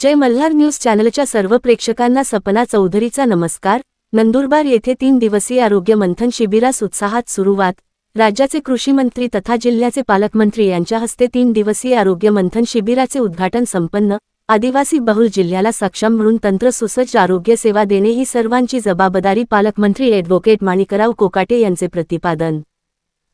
जय Malhar news चॅनलच्या सर्व प्रेक्षकांना सपना चौधरीचा नमस्कार. नंदुरबार येथे तीन दिवसीय आरोग्य मंथन शिबिरास उत्साहात सुरुवात. राज्याचे कृषी मंत्री तथा जिल्ह्याचे पालकमंत्री यांच्या हस्ते तीन दिवसीय आरोग्य मंथन शिबिराचे उद्घाटन संपन्न. आदिवासी बहुल जिल्ह्याला सक्षम म्हणून तंत्र सुसज्ज आरोग्य सेवा देणे ही सर्वांची जबाबदारी पालकमंत्री ॲडव्होकेट माणिकराव कोकाटे यांचे प्रतिपादन.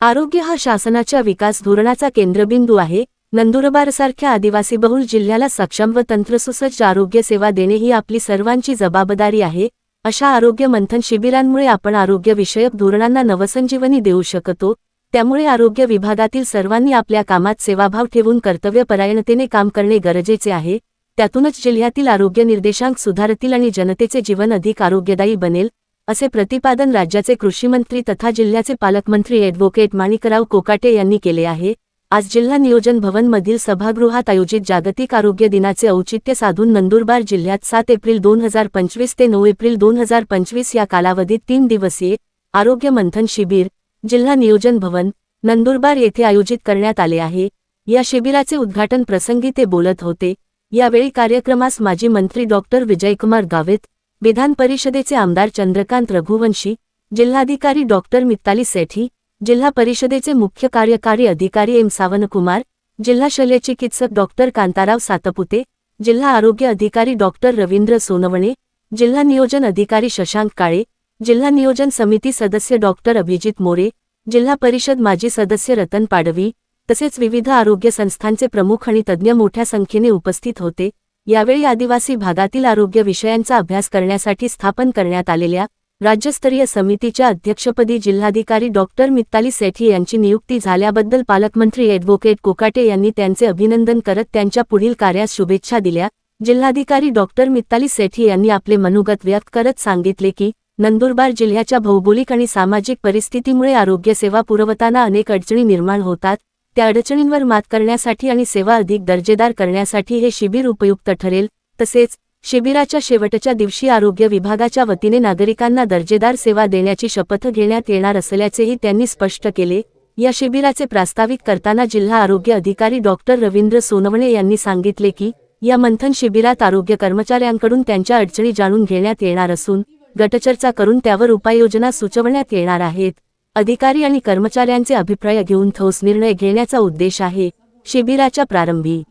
आरोग्य हा शासनाच्या विकास धोरणाचा केंद्रबिंदू आहे. नंदुरबारसारख्या आदिवासी बहुल जिल्ह्याला सक्षम व तंत्रसुसज्ज आरोग्य सेवा देणे ही आपली सर्वांची जबाबदारी आहे अशा आरोग्य मंथन शिबिरांमुळे आपण आरोग्यविषयक धोरणांना नवसंजीवनी देऊ शकतो त्यामुळे आरोग्य विभागातील सर्वांनी आपल्या कामात सेवाभाव ठेवून कर्तव्यपरायणतेने काम करणे गरजेचे आहे त्यातूनच जिल्ह्यातील आरोग्य निर्देशांक सुधारतील आणि जनतेचे जीवन अधिक आरोग्यदायी बनेल असे प्रतिपादन राज्याचे कृषीमंत्री तथा जिल्ह्याचे पालकमंत्री ॲडव्होकेट माणिकराव कोकाटे यांनी केले आहे आज जिल्हा नियोजन भवनमधील सभागृहात आयोजित जागतिक आरोग्य दिनाचे औचित्य साधून नंदुरबार जिल्ह्यात सात एप्रिल दोन हजार पंचवीस ते नऊ एप्रिल दोन हजार पंचवीस या कालावधीत तीन दिवसीय आरोग्य मंथन शिबिर जिल्हा नियोजन भवन नंदुरबार येथे आयोजित करण्यात आले आहे. या शिबिराचे उद्घाटन प्रसंगी ते बोलत होते. यावेळी कार्यक्रमास माजी मंत्री डॉक्टर विजयकुमार गावित विधान परिषदेचे आमदार चंद्रकांत रघुवंशी जिल्हाधिकारी डॉक्टर मित्ताली सेठी जिल्हा परिषदेचे मुख्य कार्यकारी अधिकारी एम सावनकुमार जिल्हा शल्यचिकित्सक डॉक्टर कांताराव सातपुते जिल्हा आरोग्य अधिकारी डॉक्टर रवींद्र सोनवणे जिल्हा नियोजन अधिकारी शशांक काळे जिल्हा नियोजन समिती सदस्य डॉक्टर अभिजित मोरे जिल्हा परिषद माजी सदस्य रतन पाडवी तसेच विविध आरोग्य संस्थांचे प्रमुख आणि तज्ज्ञ मोठ्या संख्येने उपस्थित होते. यावेळी आदिवासी भागातील आरोग्य विषयांचा अभ्यास करण्यासाठी स्थापन करण्यात आलेल्या राज्यस्तरीय समितीच्या अध्यक्षपदी जिल्हाधिकारी डॉक्टर मित्ताली सेठी यांची नियुक्ती झाल्याबद्दल पालकमंत्री ॲडव्होकेट कोकाटे यांनी त्यांचे अभिनंदन करत त्यांच्या पुढील कार्यास शुभेच्छा दिल्या. जिल्हाधिकारी डॉक्टर मित्ताली सेठी यांनी आपले मनोगत व्यक्त करत सांगितले की नंदुरबार जिल्ह्याच्या भौगोलिक आणि सामाजिक परिस्थितीमुळे आरोग्यसेवा पुरवताना अनेक अडचणी निर्माण होतात. त्या अडचणींवर मात करण्यासाठी आणि सेवा अधिक दर्जेदार करण्यासाठी हे शिबिर उपयुक्त ठरेल. तसेच शिबिराच्या शेवटच्या दिवशी आरोग्य विभागाच्या वतीने नागरिकांना दर्जेदार सेवा देण्याची शपथ घेण्यात येणार असल्याचेही त्यांनी स्पष्ट केले. या शिबिराचे प्रास्ताविक करताना जिल्हा आरोग्य अधिकारी डॉक्टर रवींद्र सोनवणे यांनी सांगितले की या मंथन शिबिरात आरोग्य कर्मचाऱ्यांकडून त्यांच्या अडचणी जाणून घेण्यात येणार असून गटचर्चा करून त्यावर उपाययोजना सुचवण्यात येणार आहेत. अधिकारी आणि कर्मचाऱ्यांचे अभिप्राय घेऊन ठोस निर्णय घेण्याचा उद्देश आहे. शिबिराच्या प्रारंभी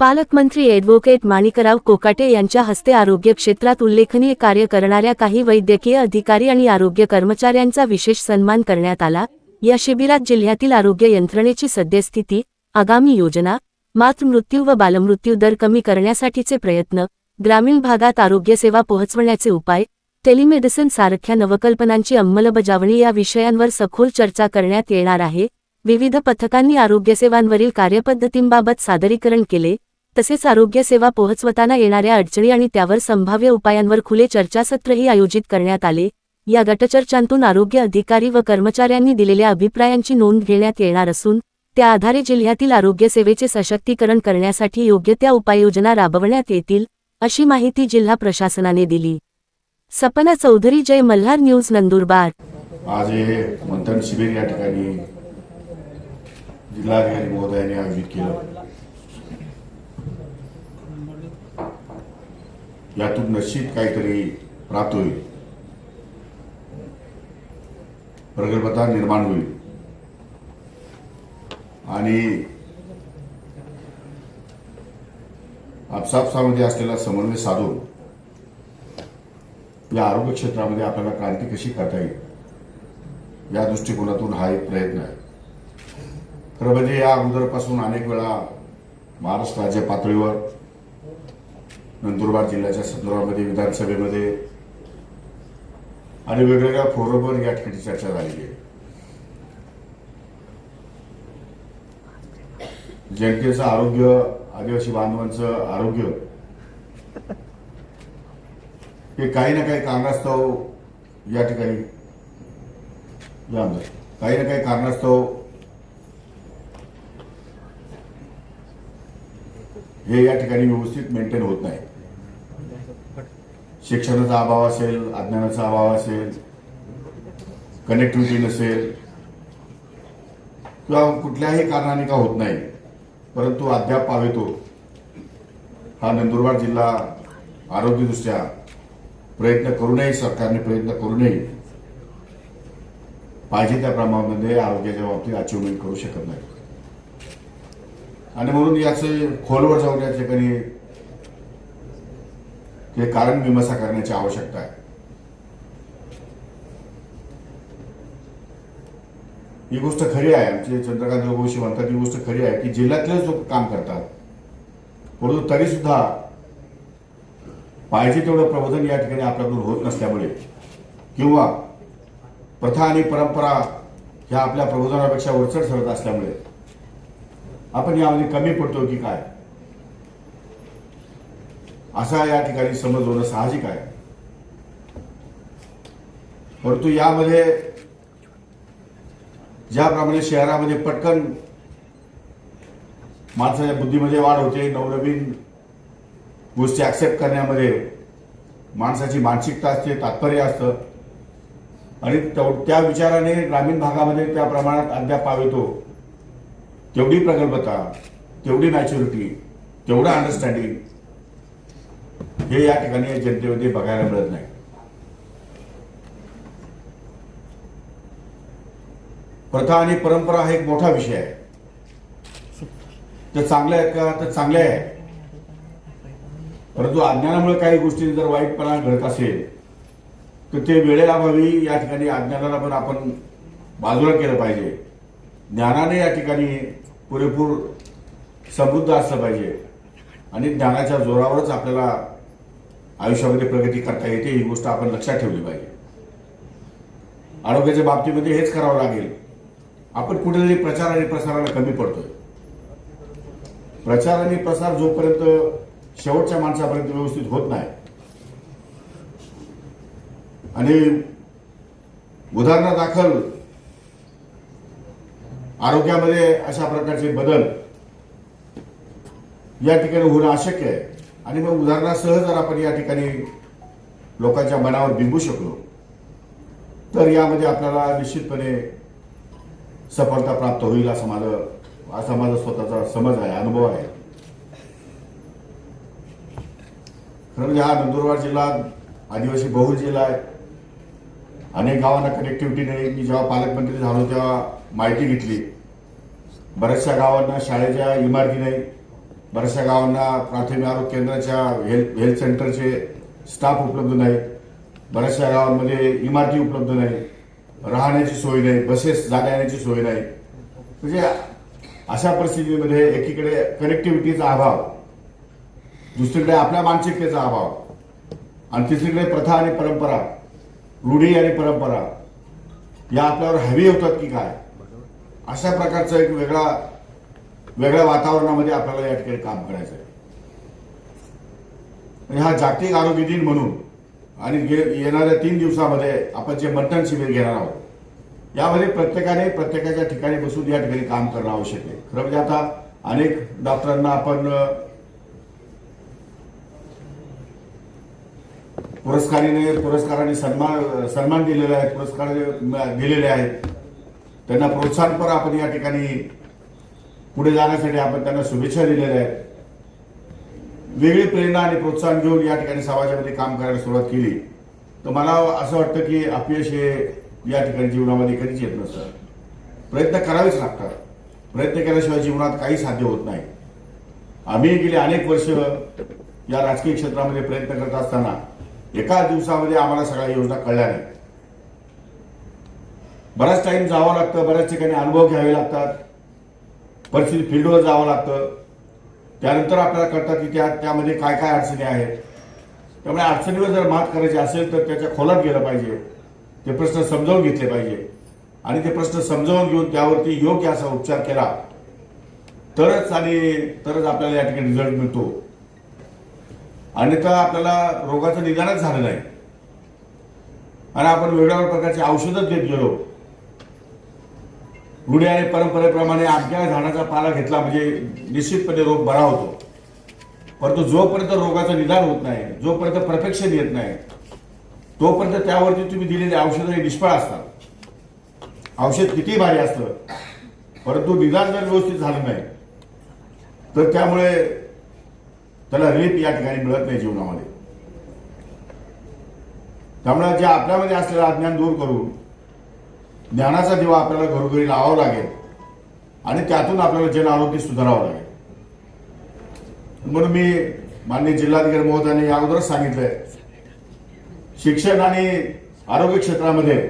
पालकमंत्री ॲडव्होकेट माणिकराव कोकाटे यांच्या हस्ते आरोग्य क्षेत्रात उल्लेखनीय कार्य करणाऱ्या काही वैद्यकीय अधिकारी आणि आरोग्य कर्मचाऱ्यांचा विशेष सन्मान करण्यात आला. या शिबिरात जिल्ह्यातील आरोग्य यंत्रणेची सद्यस्थिती आगामी योजना मातृमृत्यू व बालमृत्यू दर कमी करण्यासाठीचे प्रयत्न ग्रामीण भागात आरोग्यसेवा पोहोचवण्याचे उपाय टेलिमेडिसिन सारख्या नवकल्पनांची अंमलबजावणी या विषयांवर सखोल चर्चा करण्यात येणार आहे. विविध पथकांनी आरोग्यसेवांवरील कार्यपद्धतींबाबत सादरीकरण केले. तसेच आरोग्यसेवा पोहोचवताना येणाऱ्या अडचणी आणि त्यावर संभाव्य उपायांवर खुले चर्चासत्रही आयोजित करण्यात आले. या गटचर्चांतून आरोग्य अधिकारी व कर्मचाऱ्यांनी दिलेल्या अभिप्रायांची नोंद घेण्यात येणार असून त्या आधारे जिल्ह्यातील आरोग्यसेवेचे सशक्तीकरण करण्यासाठी योग्य त्या उपाययोजना राबवण्यात येतील अशी माहिती जिल्हा प्रशासनाने दिली. सपना चौधरी जय मल्हार न्यूज नंदुरबार. आज हे मंथन शिबिर या ठिकाणी जिल्हाधिकारी महोदयाने आयोजित केलं. यातून नशीब काहीतरी प्राप्त होईल. प्रगल्भता निर्माण होईल. आणि आपसापसामध्ये असलेला समन्वय साधून या आरोग्य क्षेत्रामध्ये आपल्याला क्रांती कशी करता येईल या दृष्टिकोनातून हा एक प्रयत्न आहे. खरं म्हणजे या अगोदरपासून अनेक वेळा महाराष्ट्र राज्य पातळीवर नंदुरबार जिल्ह्याच्या संदर्भामध्ये विधानसभेमध्ये आणि वेगवेगळ्या फोरमवर या ठिकाणी चर्चा झालेली आहे जनतेचं आरोग्य आदिवासी बांधवांचं आरोग्य हे काही ना काही कारणास्तव या ठिकाणी आमदार. काही ना काही कारणास्तव हे या ठिकाणी व्यवस्थित मेंटेन होत नाही शिक्षणाचा अभाव असेल अज्ञानाचा अभाव असेल कनेक्टिव्हिटी नसेल किंवा कुठल्याही कारणाने का होत नाही परंतु अद्याप पावेतो हा नंदुरबार जिल्हा आरोग्यदृष्ट्या प्रयत्न करूनही सरकारने प्रयत्न करूनही पाहिजे त्या प्रमाणामध्ये आरोग्याच्या बाबतीत अचिव्हमेंट करू शकत नाही. आणि म्हणून याचे खोलवर जाऊन या ठिकाणी किंवा कारण मीमांसा करण्याची आवश्यकता आहे. ही गोष्ट खरी आहे. आमचे चंद्रकांत जोगवशी म्हणतात ही गोष्ट खरी आहे की जिल्ह्यातलेच लोक काम करतात. परंतु तरी सुद्धा पाहिजे तेवढं प्रबोधन या ठिकाणी आपल्याकडून होत नसल्यामुळे किंवा प्रथा आणि परंपरा ह्या आपल्या प्रबोधनापेक्षा वरचढ ठरत असल्यामुळे आपण यामध्ये कमी पडतो की काय? असा या ठिकाणी समज होणं साहजिक आहे. परंतु यामध्ये ज्याप्रमाणे शहरामध्ये पटकन माणसाच्या बुद्धीमध्ये वाढ होते नवनवीन गोष्टी ऍक्सेप्ट करण्यामध्ये माणसाची मानसिकता असते तात्पर्य असतं. आणि त्या विचाराने ग्रामीण भागामध्ये त्या प्रमाणात अद्याप येतो. तेवढी प्रगल्भता तेवढी मॅच्युरिटी तेवढं अंडरस्टँडिंग हे या ठिकाणी जनतेमध्ये बघायला मिळत नाही. प्रथा आणि परंपरा हा एक मोठा विषय आहे. तर चांगल्या आहेत का? तर चांगल्या आहे. परंतु अज्ञानामुळे काही गोष्टी जर वाईटपणा घडत असेल तर ते वेळेअभावी या ठिकाणी अज्ञानाला पण आपण बाजूला केलं पाहिजे. ज्ञानाने या ठिकाणी पुरेपूर समृद्ध असलं पाहिजे. आणि ज्ञानाच्या जोरावरच आपल्याला आयुष्यामध्ये प्रगती करता येते ही गोष्ट आपण लक्षात ठेवली पाहिजे. आरोग्याच्या बाबतीमध्ये हेच करावं लागेल. आपण कुठेतरी प्रचार आणि प्रसाराला कमी पडतोय. प्रचार आणि प्रसार जोपर्यंत शेवटच्या माणसापर्यंत व्यवस्थित होत नाही आणि उदाहरणादाखल आरोग्यामध्ये अशा प्रकारचे बदल या ठिकाणी होणं अशक्य आहे. आणि मग उदाहरणासह जर आपण या ठिकाणी लोकांच्या मनावर बिंबू शकलो तर यामध्ये आपल्याला निश्चितपणे सफलता प्राप्त होईल असं माझं असा माझा स्वतःचा समज आहे अनुभव आहे. खरं म्हणजे हा नंदुरबार जिल्हा आदिवासी बहुल जिल्हा आहे. अनेक गावांना कनेक्टिव्हिटी नाही. मी जेव्हा पालकमंत्री झालो तेव्हा माहिती घेतली. बऱ्याचशा गावांना शाळेच्या इमारती नाही. बऱ्याचशा गावांना प्राथमिक आरोग्य केंद्राच्या हेल्थ हेल्थ सेंटरचे स्टाफ उपलब्ध नाहीत. बऱ्याचशा गावांमध्ये इमारती उपलब्ध नाही राहण्याची सोय नाही बसेस जाण्या येण्याची सोय नाही. म्हणजे अशा परिस्थितीमध्ये एकीकडे कनेक्टिव्हिटीचा अभाव दुसरीकडे आपल्या मानसिकतेचा अभाव आणि तिसरीकडे प्रथा आणि परंपरा रूढी आणि परंपरा या आपल्यावर हवी होतात की काय? अशा प्रकारचा एक वेगळा वेगळ्या वातावरणामध्ये आपल्याला या ठिकाणी काम करायचं आहे. आणि हा जागतिक आरोग्य दिन म्हणून आणि येणाऱ्या तीन दिवसामध्ये आपण जे मंथन शिबिर घेणार आहोत यामध्ये प्रत्येकाने प्रत्येकाच्या ठिकाणी बसून या ठिकाणी काम करणं आवश्यक आहे. खरं म्हणजे आता अनेक डॉक्टरांना आपण पुरस्काराने पुरस्कारीने पुरस्काराने सन्मान सन्मान दिलेला आहे पुरस्कार दिलेले आहेत. त्यांना प्रोत्साहनपर आपण या ठिकाणी पुढे जाण्यासाठी आपण त्यांना शुभेच्छा दिलेल्या आहेत. वेगळी प्रेरणा आणि प्रोत्साहन घेऊन या ठिकाणी समाजामध्ये काम करायला सुरुवात केली. तर मला असं वाटतं की अपयश हे या ठिकाणी जीवनामध्ये कधीच येत नसतं. प्रयत्न करावेच लागतात. प्रयत्न केल्याशिवाय जीवनात काही साध्य होत नाही. आम्ही गेली अनेक वर्ष या राजकीय क्षेत्रामध्ये प्रयत्न करत असताना एका दिवसामध्ये आम्हाला सगळ्या योजना कळल्या नाही बराच टाइम जावं लागतं बऱ्याच ठिकाणी अनुभव घ्यावे लागतात. परिस्थिती फील्डवर जावं लागतं. त्यानंतर आपल्याला कळतं की त्या त्यामध्ये काय काय अडचणी आहेत. त्यामुळे अडचणीवर जर मात करायची असेल तर त्याच्या खोलात गेलं पाहिजे. ते प्रश्न समजावून घेतले पाहिजे. आणि ते प्रश्न समजावून घेऊन त्यावरती योग्य असा उपचार केला तरच आणि तरच आपल्याला या ठिकाणी रिझल्ट मिळतो. अन्यथा आपल्याला रोगाचं निदानच झालं नाही. आणि आपण वेगळ्या प्रकारची औषधं देत गेलो रूढी आणि परंपरेप्रमाणे आमच्या झाडाचा पाला घेतला म्हणजे निश्चितपणे रोग बरा होतो. परंतु जोपर्यंत रोगाचं निदान होत नाही जोपर्यंत परफेक्शन येत नाही तोपर्यंत त्यावरती तुम्ही दिलेली औषधं हे निष्फळ असतात. औषध किती भारी असतं परंतु निदान जर व्यवस्थित झालं नाही तर त्यामुळे त्याला रिलीफ या ठिकाणी मिळत नाही जीवनामध्ये. त्यामुळे जे आपल्यामध्ये असलेलं अज्ञान दूर करून ज्ञानाचा दिवा आपल्याला घरोघरी लावावा लागेल आणि त्यातून आपल्याला जन आरोग्य सुधारावं लागेल. म्हणून मी माननीय जिल्हाधिकारी महोदयांनी या अगोदरच सांगितलंय शिक्षण आणि आरोग्य क्षेत्रामध्ये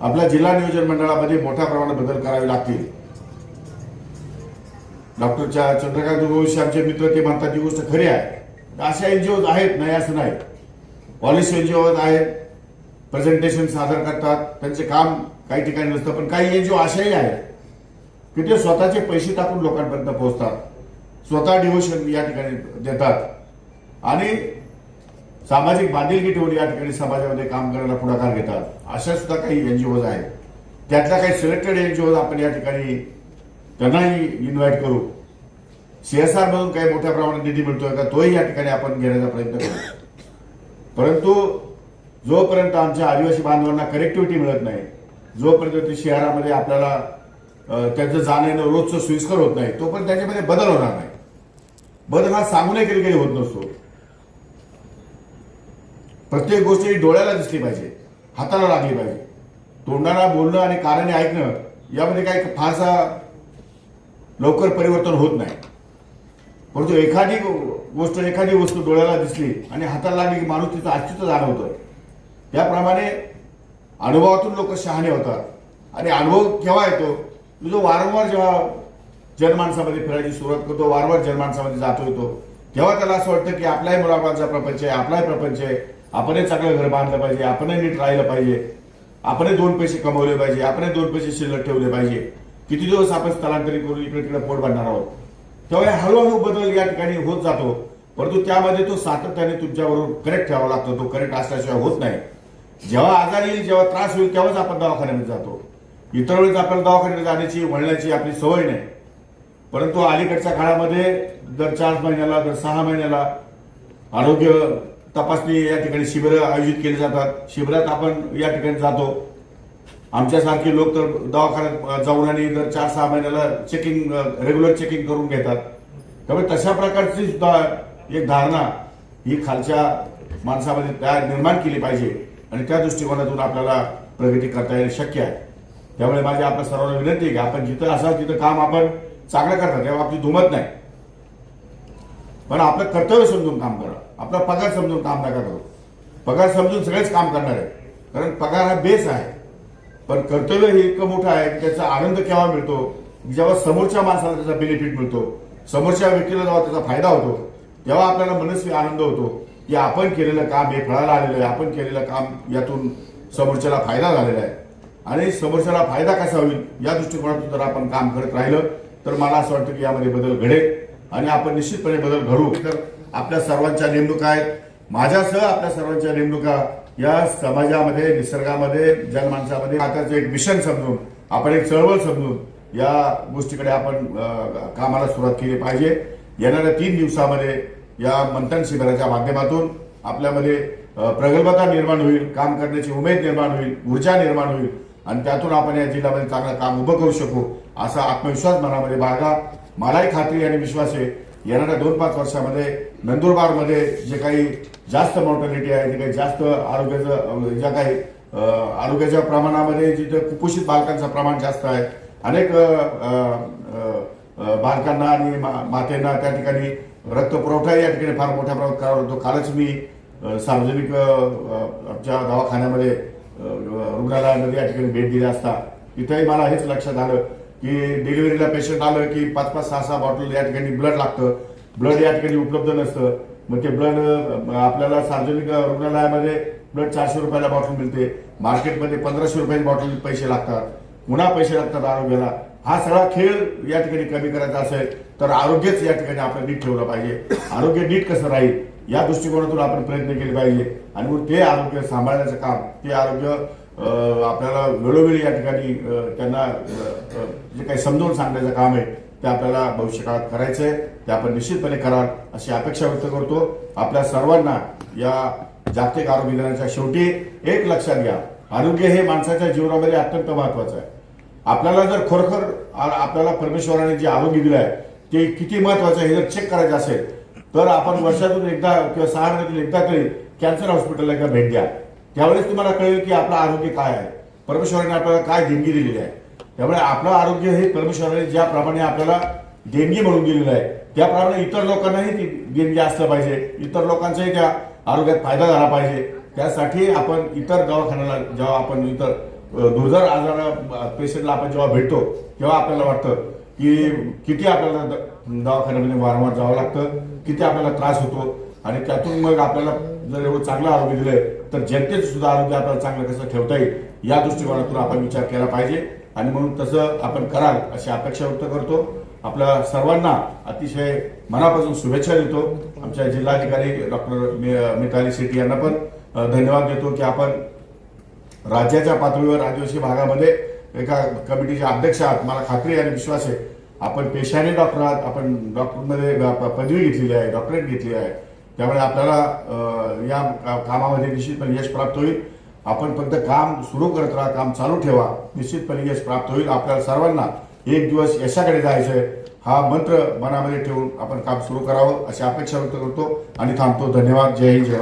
आपल्या जिल्हा नियोजन मंडळामध्ये मोठ्या प्रमाणात बदल करावे लागतील. डॉक्टरच्या चंद्रकांत जोशी आमचे मित्र ते म्हणतात ती गोष्ट खरी आहे. अशा एनजीओ आहेत नाही असं नाही. पॉलिसी एनजीओ आहेत. प्रेझेंटेशन सादर करतात. त्यांचे काम काही ठिकाणी नसतं पण काही एनजीओ अशाही आहेत की ते स्वतःचे पैसे टाकून लोकांपर्यंत पोहोचतात. स्वतः डिव्होशन या ठिकाणी देतात. आणि सामाजिक बांधिलकी ठेवून या ठिकाणी समाजामध्ये काम करायला पुढाकार घेतात. अशा सुद्धा काही एनजीओज आहेत. त्यातल्या काही सिलेक्टेड एनजीओज आपण या ठिकाणी त्यांनाही इन्व्हाइट करू. सीएसआर मधून काही मोठ्या प्रमाणात निधी मिळतोय का तोही या ठिकाणी आपण घेण्याचा प्रयत्न करू. परंतु जोपर्यंत आमच्या आदिवासी बांधवांना कनेक्टिव्हिटी मिळत नाही जोपर्यंत ते शहरामध्ये आपल्याला त्यांचं जाणं येणं रोजचं सोयीस्कर होत नाही तोपर्यंत त्याच्यामध्ये बदल होणार नाही. बदल हा सांगूनही कधी कधी होत नसतो. प्रत्येक गोष्ट ही डोळ्याला दिसली पाहिजे हाताला लागली पाहिजे. तोंडाला बोलणं आणि कारणे ऐकणं यामध्ये काही फारसा लवकर परिवर्तन होत नाही. परंतु एखादी गोष्ट एखादी वस्तू डोळ्याला दिसली आणि हाताला लागली की माणूस तिचं अस्तित्व जाणवतं त्याप्रमाणे अनुभवातून लोक शहाणे होतात. आणि अनुभव केव्हा येतो? जो वारंवार जेव्हा जनमानसामध्ये फिरायची सुरुवात करतो वारंवार जनमानसामध्ये जातो येतो तेव्हा त्याला असं वाटतं की आपलाही मुलाबाळाचा प्रपंच आहे आपलाही प्रपंच आहे. आपणही चांगलं घर बांधलं पाहिजे आपणही नीट राहिलं पाहिजे. आपणही दोन पैसे कमवले पाहिजे आपणही दोन पैसे शिल्लक ठेवले पाहिजे. किती दिवस आपण स्थलांतरित करून इकडे तिकडे पोट बांधणार आहोत? तेव्हा हळूहळू बदल या ठिकाणी होत जातो. परंतु त्यामध्ये तो सातत्याने तुमच्याबरोबर करेक्ट ठेवावा लागतो तो करेक्ट असल्याशिवाय होत नाही. जेव्हा आजार येईल जेव्हा त्रास होईल तेव्हाच आपण दवाखान्यामध्ये जातो. इतर वेळेस आपल्याला दवाखान्यात जाण्याची वळण्याची आपली सवय नाही. परंतु अलीकडच्या काळामध्ये दर चार महिन्याला दर सहा महिन्याला आरोग्य तपासणी या ठिकाणी शिबिरं आयोजित केली जातात. शिबिरात आपण या ठिकाणी जातो. आमच्यासारखे लोक तर दवाखान्यात जाऊन आणि दर चार सहा महिन्याला चेकिंग रेग्युलर चेकिंग करून घेतात. त्यामुळे तशा प्रकारची सुद्धा एक धारणा ही खालच्या माणसामध्ये तयार निर्माण केली पाहिजे. आणि त्या दृष्टिकोनातून आपल्याला प्रगती करता येणं शक्य आहे. त्यामुळे माझी आपल्या सर्वांना विनंती आहे की आपण जिथं असाल तिथं काम आपण चांगलं करतात तेव्हा आपली धुमत नाही. पण आपलं कर्तव्य समजून काम करा. आपला पगार समजून काम नका करू. पगार समजून सगळेच काम करणार आहे. कारण पगार हा बेस आहे. पण कर्तव्य हे इतकं मोठं आहे की त्याचा आनंद केव्हा मिळतो? जेव्हा समोरच्या माणसाला त्याचा बेनिफिट मिळतो समोरच्या व्यक्तीला जेव्हा त्याचा फायदा होतो तेव्हा आपल्याला मनस्वी आनंद होतो. की आपण केलेलं काम हे फळाला आलेलं आहे आपण केलेलं काम यातून समोरच्याला फायदा झालेला आहे. आणि समोरच्याला फायदा कसा होईल या दृष्टिकोनातून जर आपण काम करत राहिलं तर मला असं वाटतं की यामध्ये बदल घडेल. आणि आपण निश्चितपणे बदल घडू तर आपल्या सर्वांच्या नेमणुका आहेत. माझ्यासह आपल्या सर्वांच्या नेमणुका या समाजामध्ये निसर्गामध्ये जनमानसामध्ये आताचं एक मिशन समजून आपण एक चळवळ समजून या गोष्टीकडे आपण कामाला सुरुवात केली पाहिजे. येणाऱ्या तीन दिवसामध्ये या मंथन शिबिराच्या माध्यमातून आपल्यामध्ये प्रगल्भता निर्माण होईल काम करण्याची उमेद निर्माण होईल ऊर्जा निर्माण होईल आणि त्यातून आपण या जिल्ह्यामध्ये चांगलं काम उभं करू शकू असा आत्मविश्वास मनामध्ये बाळगा. मलाही खात्री आणि विश्वास आहे येणाऱ्या दोन पाच वर्षामध्ये नंदुरबारमध्ये जे काही जास्त मॉर्टॅलिटी आहे जे काही जास्त आरोग्याचं ज्या काही आरोग्याच्या प्रमाणामध्ये जिथं कुपोषित बालकांचं प्रमाण जास्त आहे अनेक बालकांना आणि मा- मातेंना त्या ठिकाणी रक्तपुरवठा या ठिकाणी फार मोठ्या प्रमाणात करावा लागतो. कालच मी सार्वजनिक आमच्या दवाखान्यामध्ये रुग्णालयामध्ये या ठिकाणी भेट दिली असता. तिथंही मला हेच लक्षात आलं की डिलिव्हरीला पेशंट आलं की पाच पाच सहा सहा बॉटल या ठिकाणी ब्लड लागतं. ब्लड या ठिकाणी उपलब्ध नसतं. मग ते ब्लड आपल्याला सार्वजनिक रुग्णालयामध्ये ब्लड चारशे रुपयाला बॉटल मिळते. मार्केटमध्ये पंधराशे रुपयाची बॉटल पैसे लागतात. पुन्हा पैसे लागतात आरोग्याला. हा सगळा खेळ या ठिकाणी कमी करायचा असेल तर आरोग्यच या ठिकाणी आपण नीट ठेवलं पाहिजे. आरोग्य नीट कसं राहील या दृष्टिकोनातून आपण प्रयत्न केले पाहिजे. आणि मग ते आरोग्य सांभाळण्याचं काम ते आरोग्य आपल्याला वेळोवेळी या ठिकाणी त्यांना जे काही समजावून सांगण्याचं काम आहे ते आपल्याला भविष्यकाळात करायचंय ते आपण निश्चितपणे कराल अशी अपेक्षा व्यक्त करतो. आपल्या सर्वांना या जागतिक आरोग्य दिनाच्या शेवटी एक लक्षात घ्या आरोग्य हे माणसाच्या जीवनामध्ये अत्यंत महत्वाचं आहे. आपल्याला जर खरोखर आपल्याला परमेश्वराने जे आरोग्य दिलं आहे ते किती महत्वाचं आहे हे जर चेक करायचं असेल तर आपण वर्षातून एकदा किंवा सहा महिन्यातून एकदा तरी कॅन्सर हॉस्पिटलला एकदा भेट द्या. त्यावेळेस तुम्हाला कळेल की आपलं आरोग्य काय आहे. परमेश्वराने आपल्याला काय देणगी दिलेली आहे. त्यामुळे आपलं आरोग्य हे परमेश्वराने ज्याप्रमाणे आपल्याला देणगी म्हणून दिलेलं आहे त्याप्रमाणे इतर लोकांनाही ती देणगी असलं पाहिजे. इतर लोकांचाही त्या आरोग्यात फायदा झाला पाहिजे. त्यासाठी आपण इतर दवाखान्याला जेव्हा आपण इतर दुर्धर आजार पेशंटला आपण जेव्हा भेटतो तेव्हा आपल्याला वाटतं की किती आपल्याला द- दवाखान्यामध्ये वारंवार जावं लागतं किती आपल्याला त्रास होतो आणि त्यातून मग आपल्याला जर एवढं चांगलं आरोग्य दिलं तर जनतेचं सुद्धा आरोग्य आपल्याला चांगलं कसं ठेवता येईल या दृष्टिकोनातून आपण विचार केला पाहिजे. आणि म्हणून तसं आपण कराल अशी अपेक्षा व्यक्त करतो. आपल्या सर्वांना अतिशय मनापासून शुभेच्छा देतो. आमच्या जिल्हाधिकारी डॉक्टर मिताली शेट्टी यांना पण धन्यवाद देतो की आपण राज्याच्या पातळीवर आदिवासी भागामध्ये एका कमिटीचे अध्यक्ष आहात. मला खात्री आणि विश्वास आहे. आपण पेशाने डॉक्टर आहात. आपण डॉक्टरमध्ये पदवी घेतलेली आहे डॉक्टरेट घेतली आहे. त्यामुळे आपल्याला या कामामध्ये निश्चितपणे यश प्राप्त होईल. आपण फक्त काम सुरू करत राहा काम चालू ठेवा. निश्चितपणे यश प्राप्त होईल. आपल्याला सर्वांना एक दिवस यशाकडे जायचंय. हा मंत्र मनामध्ये ठेवून आपण काम सुरू करावं अशी अपेक्षा व्यक्त करतो आणि थांबतो. धन्यवाद. जय हिंद जय